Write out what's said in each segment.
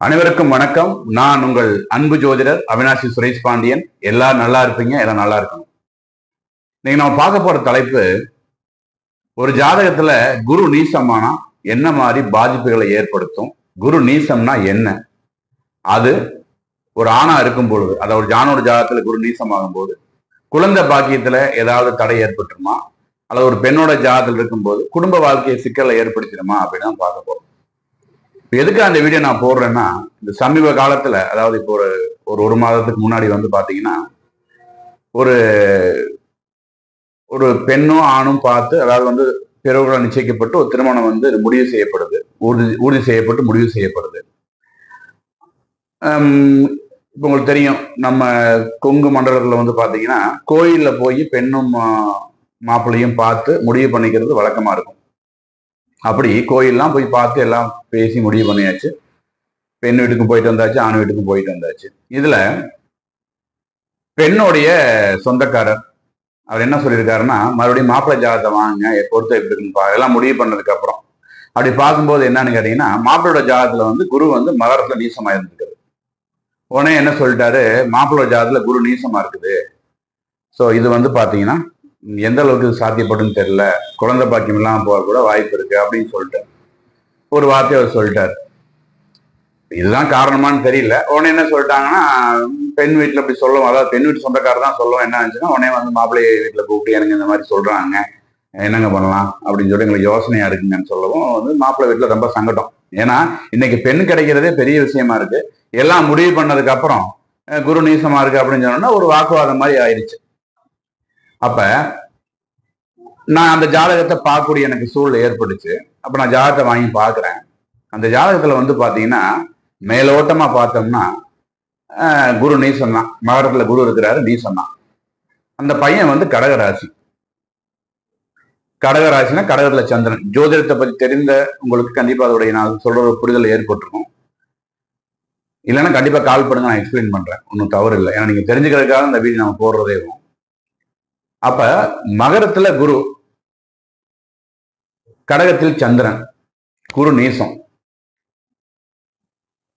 அனைவருக்கும் வணக்கம். நான் உங்கள் அன்பு ஜோதிடர் அவினாசி சுரேஷ் பாண்டியன். எல்லாரும் நல்லா இருப்பீங்க எல்லாம் நல்லா இருக்கணும். இன்னைக்கு நம்ம பார்க்க போற தலைப்பு ஒரு ஜாதகத்துல குரு நீசமானா என்ன மாதிரி பாதிப்புகளை ஏற்படுத்தும்? குரு நீசம்னா என்ன? அது ஒரு ஆணா இருக்கும் பொழுது அதாவது ஒரு ஜானோட ஜாதகத்துல குரு நீசமாகும் போது குழந்தை பாக்கியத்துல ஏதாவது தடை ஏற்பட்டுருமா? அல்லது ஒரு பெண்ணோட ஜாதகத்தில் இருக்கும்போது குடும்ப வாழ்க்கையை சிக்கலை ஏற்படுத்திடுமா? அப்படின்னு பார்க்க போறோம். எதுக்கு அந்த வீடியோ நான் போடுறேன்னா இந்த சமீப காலத்துல அதாவது இப்போ ஒரு ஒரு ஒரு மாதத்துக்கு முன்னாடி வந்து பாத்தீங்கன்னா ஒரு ஒரு பெண்ணும் ஆணும் பார்த்து அதாவது வந்து பிறகுடன் நிச்சயிக்கப்பட்டு ஒரு திருமணம் வந்து முடிவு செய்யப்படுது. உறுதி உறுதி செய்யப்பட்டு முடிவு செய்யப்படுது. இப்போ உங்களுக்கு தெரியும் நம்ம கொங்கு மண்டலத்தில் வந்து பார்த்தீங்கன்னா கோயிலில் போய் பெண்ணும் மாப்பிள்ளையும் பார்த்து முடிவு பண்ணிக்கிறது வழக்கமாக இருக்கும். அப்படி கோயிலெலாம் போய் பார்த்து எல்லாம் பேசி முடிவு பண்ணியாச்சு. பெண் வீட்டுக்கும் போயிட்டு வந்தாச்சு ஆண் வீட்டுக்கும் போயிட்டு வந்தாச்சு. இதில் பெண்ணுடைய சொந்தக்காரர் அவர் என்ன சொல்லியிருக்காருன்னா மறுபடியும் மாப்பிள்ளை ஜாதகத்தை வாங்க பொறுத்த எப்படி இருக்குன்னு பா எல்லாம் முடிவு பண்ணதுக்கு அப்புறம். அப்படி பார்க்கும்போது என்னன்னு கேட்டீங்கன்னா மாப்பிளோட ஜாதகத்துல வந்து குரு வந்து மகரத்துல நீசமா இருந்திருக்காரு உடனே என்ன சொல்லிட்டாரு மாப்பிளோட ஜாதகத்துல குரு நீசமா இருக்குது. ஸோ இது வந்து பாத்தீங்கன்னா எந்த அளவுக்கு சாத்தியப்படும் தெரில தெரியல. குழந்தை பாக்கியம் இல்லாம போக கூட வாய்ப்பு இருக்கு அப்படின்னு சொல்லிட்டு ஒரு வார்த்தையை அவர் சொல்லிட்டார். இதுதான் காரணமான்னு தெரியல. உடனே என்ன சொல்லிட்டாங்கன்னா பெண் வீட்டுல அப்படி சொல்லுவோம் அதாவது பெண் வீட்டு சொந்தக்காரர் தான் சொல்லுவோம் என்ன ஆச்சுன்னா உடனே வந்து மாப்பிள்ளை வீட்டுல கூப்பிட்டு எனக்கு இந்த மாதிரி சொல்றாங்க. என்னங்க பண்ணலாம்? அப்படின்னு சொல்லி எங்களுக்கு யோசனையா இருக்குங்கன்னு சொல்லவும் வந்து மாப்பிள்ளை வீட்டுல ரொம்ப சங்கடம். ஏன்னா இன்னைக்கு பெண் கிடைக்கிறதே பெரிய விஷயமா இருக்கு. எல்லாம் முடிவு பண்ணதுக்கு அப்புறம் குரு நீசமா இருக்கு அப்படின்னு சொன்னோம்னா ஒரு வாக்குவாதம் மாதிரி ஆயிடுச்சு. அப்ப நான் அந்த ஜாதகத்தை பார்க்கக்கூடிய எனக்கு சூழல் ஏற்பட்டுச்சு. அப்ப நான் ஜாதகத்தை வாங்கி பார்க்குறேன். அந்த ஜாதகத்துல வந்து பாத்தீங்கன்னா மேலோட்டமா பார்த்தோம்னா குரு நீ சொன்னான். மகரத்துல குரு இருக்கிறாரு நீ சொன்னான். அந்த பையன் வந்து கடகராசி. கடகராசினா கடகத்துல சந்திரன். ஜோதிடத்தை பத்தி தெரிந்த உங்களுக்கு கண்டிப்பா அதோடைய நான் சொல்ற ஒரு புரிதல் ஏற்பட்டிருக்கும். இல்லைன்னா கண்டிப்பா கால் பண்ணுங்க நான் எக்ஸ்பிளைன் பண்றேன். ஒன்றும் தவறு இல்லை. ஏன்னா நீங்க தெரிஞ்சுக்கிறதுக்காக இந்த வீடியோ நம்ம போடுறதே இருக்கும். அப்ப மகரத்துல குரு கடகத்தில் சந்திரன் குரு நீசம்.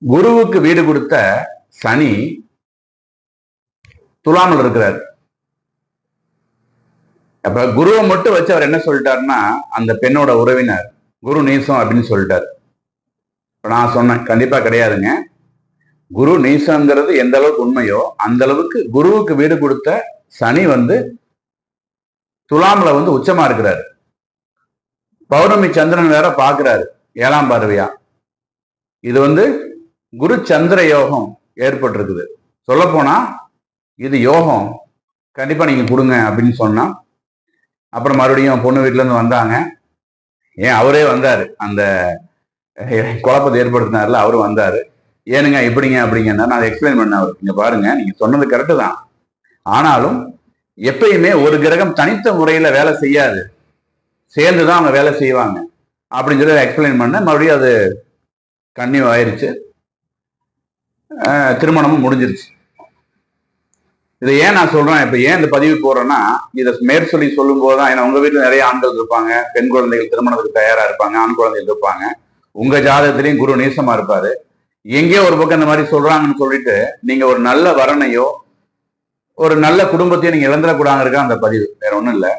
குருவுக்கு வீடு கொடுத்த சனி துலாமல் இருக்கிறார். அப்ப குருவை மட்டும் வச்சு அவர் என்ன சொல்லிட்டாருன்னா அந்த பெண்ணோட உறவினர் குரு நீசம் அப்படின்னு சொல்லிட்டாரு. இப்ப நான் சொன்னேன் கண்டிப்பா கிடையாதுங்க. குரு நீசங்கிறது எந்த அளவுக்கு உண்மையோ அந்த அளவுக்கு குருவுக்கு வீடு கொடுத்த சனி வந்து துலாம்ல வந்து உச்சமா இருக்கிறாரு. பௌர்ணமி சந்திரன் வேற பாக்குறாரு ஏழாம் பார்வையா. இது வந்து குரு சந்திர யோகம் ஏற்பட்டிருக்குது. சொல்ல போனா இது யோகம். கண்டிப்பா நீங்க கொடுங்க அப்படின்னு சொன்னா அப்புறம் மறுபடியும் பொண்ணு வீட்டுல இருந்து வந்தாங்க. ஏன் அவரே வந்தாரு. அந்த குழப்பத்தை ஏற்படுத்தினார்ல அவரும் வந்தாரு. ஏனுங்க இப்படிங்க அப்படிங்கன்னா நான் எக்ஸ்பிளைன் பண்ண அவர் இங்க பாருங்க நீங்க சொன்னது கரெக்டு தான். ஆனாலும் எப்பயுமே ஒரு கிரகம் தனித்த முறையில வேலை செய்யாது. சேர்ந்து தான் அவங்க வேலை செய்வாங்க. அப்படின்னு சொல்லி எக்ஸ்பிளைன் பண்ண மறுபடியும் அது கன்னியூ ஆயிருச்சு. திருமணமும் முடிஞ்சிருச்சு. இதை ஏன் நான் சொல்றேன்? இப்ப ஏன் இந்த பதிவு போடுறேன்னா இதை மேற்சொல்லி சொல்லும் போதுதான் ஏன்னா உங்க வீட்டுல நிறைய ஆண்கள் இருப்பாங்க. பெண் குழந்தைகள் திருமணத்துக்கு தயாரா இருப்பாங்க. ஆண் குழந்தைகள் இருப்பாங்க. உங்க ஜாதகத்திலையும் குரு நீசமா இருப்பாரு. எங்கேயோ ஒரு பக்கம் இந்த மாதிரி சொல்றாங்கன்னு சொல்லிட்டு நீங்க ஒரு நல்ல வரனையோ ஒரு நல்ல குடும்பத்தையும் நீங்க இழந்துடக்கூடாதுங்க அந்த பதிவு. வேற ஒன்றும் இல்லை.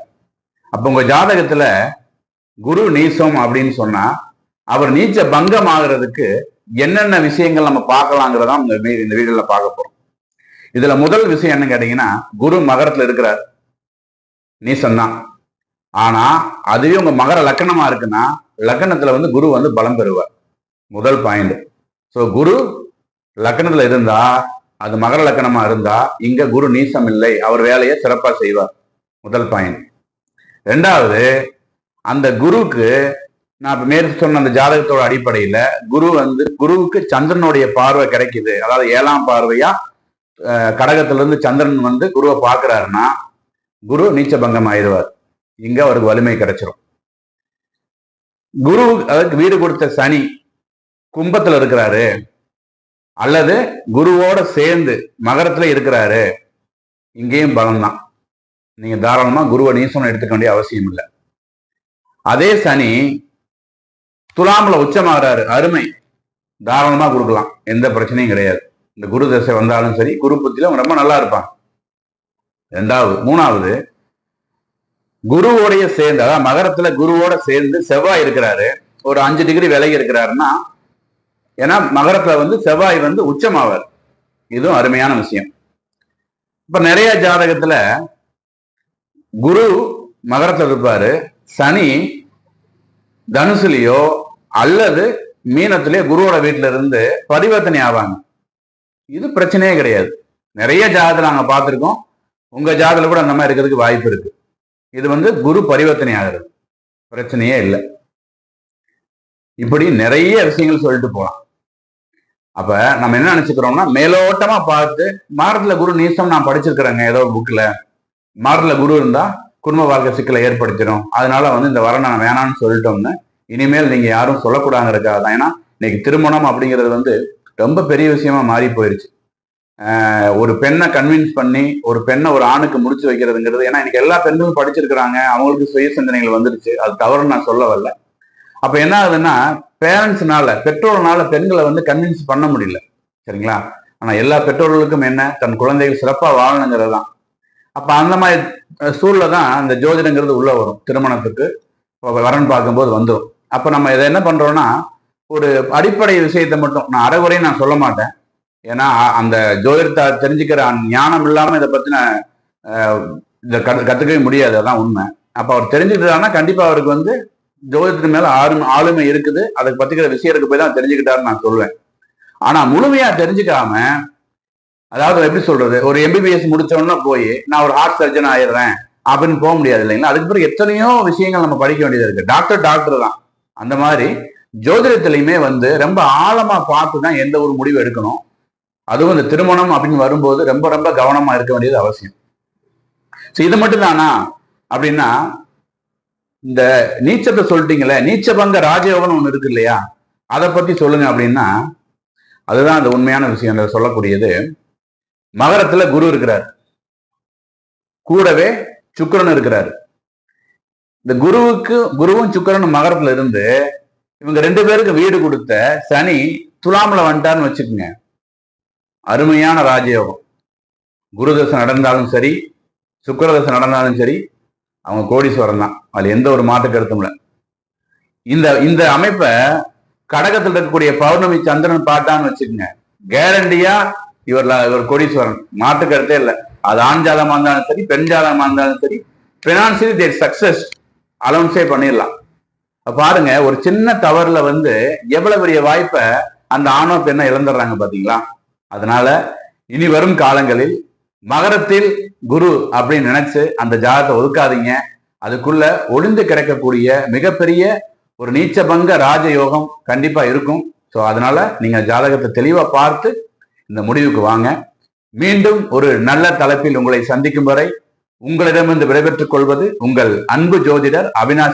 அப்போ உங்க ஜாதகத்துல குரு நீசம் அப்படின்னு சொன்னா அவர் நீச்ச பங்கம் ஆகிறதுக்கு என்னென்ன விஷயங்கள் நம்ம பார்க்கலாங்கிறதா இந்த வீடுல இந்த பார்க்க போறோம். இதுல முதல் விஷயம் என்ன கேட்டீங்கன்னா குரு மகரத்துல இருக்கிறார். நீசம் தான். ஆனா அதுவே உங்க மகர லக்கணமா இருக்குன்னா லக்கணத்துல வந்து குரு வந்து பலம் பெறுவார். முதல் பாயிண்ட் ஸோ குரு லக்கணத்துல இருந்தா அது மகர லக்கணமா இருந்தா இங்க குரு நீசம் இல்லை அவர் வேலையை சிறப்பா செய்வார். முதல் பாயிண்ட் ரெண்டாவது அந்த குருவுக்கு நான் இப்ப மேற்கு சொன்ன அந்த ஜாதகத்தோட அடிப்படையில குரு வந்து குருவுக்கு சந்திரனுடைய பார்வை கிடைக்குது. அதாவது ஏழாம் பார்வையா அஹ், கடகத்துல இருந்து சந்திரன் வந்து குருவை பார்க்கறாருன்னா குரு நீச்சபங்கம் ஆயிடுவார். இங்க அவருக்கு வலிமை கிடைச்சிரும். குரு அதுக்கு வீடு கொடுத்த சனி கும்பத்துல இருக்கிறாரு. அல்லது குருவோட சேர்ந்து மகரத்துல இருக்கிறாரு இங்கேயும் பலம்தான். நீங்க தாராளமா குருவை நீசனம் எடுத்துக்க வேண்டிய அவசியம் இல்லை. அதே சனி துலாமில் உச்சமாகறாரு அருமை. தாராளமா கொடுக்கலாம். எந்த பிரச்சனையும் கிடையாது. இந்த குரு தசை வந்தாலும் சரி குரு புத்தியில ரொம்ப நல்லா இருப்பான் ரெண்டாவது மூணாவது குருவோடைய சேர்ந்து அதாவது மகரத்துல குருவோட சேர்ந்து செவ்வாய் இருக்கிறாரு ஒரு அஞ்சு டிகிரி விலகி இருக்கிறாருன்னா ஏன்னா மகரத்துல வந்து செவ்வாய் வந்து உச்சமாவார். இதுவும் அருமையான விஷயம். இப்ப நிறைய ஜாதகத்துல குரு மகரத்துல இருப்பாரு சனி தனுசுலயோ அல்லது மீனத்திலேயோ குருவோட வீட்டுல இருந்து பரிவர்த்தனை ஆவாங்க. இது பிரச்சனையே கிடையாது. நிறைய ஜாதகத்துல நாங்க பார்த்திருக்கோம். உங்க ஜாதகத்துல கூட அந்த மாதிரி இருக்கிறதுக்கு வாய்ப்பு இருக்கு. இது வந்து குரு பரிவர்த்தனை ஆகிறது. பிரச்சனையே இல்லை. இப்படி நிறைய விஷயங்கள் சொல்லிட்டு போலாம். அப்ப நம்ம என்ன நினைச்சுக்கிறோம்னா மேலோட்டமா பார்த்து மாறுதல குரு நீசம் நான் படிச்சிருக்கிறேங்க ஏதோ புக்ல மாறுதல குரு இருந்தா குடும்ப வாழ்க்கை சிக்கலை ஏற்படுத்திடும். அதனால வந்து இந்த வர நான் வேணாம்னு சொல்லிட்டோம்னு இனிமேல் நீங்க யாரும் சொல்லக்கூடாங்கிறதுக்காக தான். ஏன்னா இன்னைக்கு திருமணம் அப்படிங்கிறது வந்து ரொம்ப பெரிய விஷயமா மாறி போயிருச்சு. ஒரு பெண்ணை கன்வின்ஸ் பண்ணி ஒரு பெண்ணை ஒரு ஆணுக்கு முடிச்சு வைக்கிறதுங்கிறது ஏன்னா இன்னைக்கு எல்லா பெண்களும் படிச்சிருக்கிறாங்க அவங்களுக்கு சுய சிந்தனைகள் வந்துருச்சு. அது தவறுன்னு நான் சொல்ல வரல. அப்ப என்ன ஆகுதுன்னா பேரண்ட்ஸ்னால பெற்றோர்னால பெண்களை வந்து கன்வின்ஸ் பண்ண முடியல. சரிங்களா? ஆனா எல்லா பெற்றோர்களுக்கும் என்ன? தன் குழந்தைகள் சிறப்பா வாழணுங்கிறது தான் அப்ப அந்த மாதிரி சூழல தான் அந்த ஜோதிடங்கிறது உள்ள வரும். திருமணத்துக்கு வரன் பார்க்கும்போது வந்துடும் அப்ப நம்ம இதை என்ன பண்றோம்னா ஒரு அடிப்படை விஷயத்தை மட்டும் நான் அறகுறையும் நான் சொல்ல மாட்டேன். ஏன்னா அந்த ஜோதிடத்தை தெரிஞ்சுக்கிற ஞானம் இல்லாம இதை பற்றின இதை கத்து கத்துக்கவே முடியாது. அதான் உண்மை. அப்ப அவர் தெரிஞ்சுக்கிட்டாருன்னா கண்டிப்பா அவருக்கு வந்து ஜோதிடத்து மேல ஆளுமை ஆளுமை இருக்குது. அதை பத்திக்கிற விஷயத்துக்கு போய் தான் தெரிஞ்சுக்கிட்டாருன்னு நான் சொல்லுவேன் ஆனா முழுமையா தெரிஞ்சுக்காம அதாவது எப்படி சொல்றது? ஒரு எம்பிபிஎஸ் முடிச்சோன்னா போய் நான் ஒரு ஹார்ட் சர்ஜன் ஆயிடுறேன் அப்படின்னு போக முடியாது இல்லைங்களா? அதுக்கு பிறகு எத்தனையோ விஷயங்கள் நம்ம படிக்க வேண்டியது இருக்கு. டாக்டர் டாக்டர் தான். அந்த மாதிரி ஜோதிடத்திலையுமே வந்து ரொம்ப ஆழமா பார்த்து தான் எந்த ஒரு முடிவு எடுக்கணும். அதுவும் இந்த திருமணம் அப்படின்னு வரும்போது ரொம்ப ரொம்ப கவனமா இருக்க வேண்டியது அவசியம். So இது மட்டும் தானா? அப்படின்னா இந்த நீச்சத்தை சொல்லிட்டீங்களே நீச்சபங்க ராஜயோகம்னு ஒன்று இருக்கு இல்லையா? அதை பத்தி சொல்லுங்க அப்படின்னா அதுதான் அந்த உண்மையான விஷயம். அந்த சொல்லக்கூடியது மகரத்துல குரு இருக்கிறார். கூடவே சுக்கிரன் இருக்கிறார். இந்த குருவுக்கு குருவும் சுக்கிரனும் மகரத்துல இருந்து இவங்க ரெண்டு பேருக்கு வீடு கொடுத்த சனி துலாமில் வந்துட்டார்னு வச்சுக்கோங்க. அருமையான ராஜயோகம். குருதசை நடந்தாலும் சரி சுக்கரதசை நடந்தாலும் சரி அவங்க கோடீஸ்வரன் தான். அதுல எந்த ஒரு மாற்று கருத்தும் இல்லை. இந்த இந்த அமைப்பை கடகத்தில் இருக்கக்கூடிய பௌர்ணமி சந்திரன் பார்த்தான்னு வச்சுக்கோங்க. கேரண்டியா இவர் இவர் கோடீஸ்வரன். மாற்று கருத்தே இல்லை. அது ஆண் ஜாதகமா இருந்தாலும் சரி பெண் ஜாதகமா இருந்தாலும் சரி பினான்சியலி தேர் சக்சஸ் அலௌன்ஸே பண்ணிடலாம். பாருங்க ஒரு சின்ன தவறுல வந்து எவ்வளவு பெரிய வாய்ப்பை அந்த ஆணோ பெண்ணை இழந்துடுறாங்க பாத்தீங்களா? அதனால இனி வரும் காலங்களில் மகரத்தில் குரு அப்படின்னு நினைச்சு அந்த ஜாதகத்தை ஒதுக்காதீங்க. அதுக்குள்ள ஒளிந்து கிடக்கக்கூடிய மிகப்பெரிய ஒரு நீச்சபங்க ராஜயோகம் கண்டிப்பா இருக்கும். ஸோ அதனால நீங்க ஜாதகத்தை தெளிவா பார்த்து இந்த முடிவுக்கு வாங்க. மீண்டும் ஒரு நல்ல தலைப்பில் உங்களை சந்திக்கும் வரை உங்களிடமிருந்து விடைபெற்றுக் கொள்வது உங்கள் அன்பு ஜோதிடர் அவினாஷ்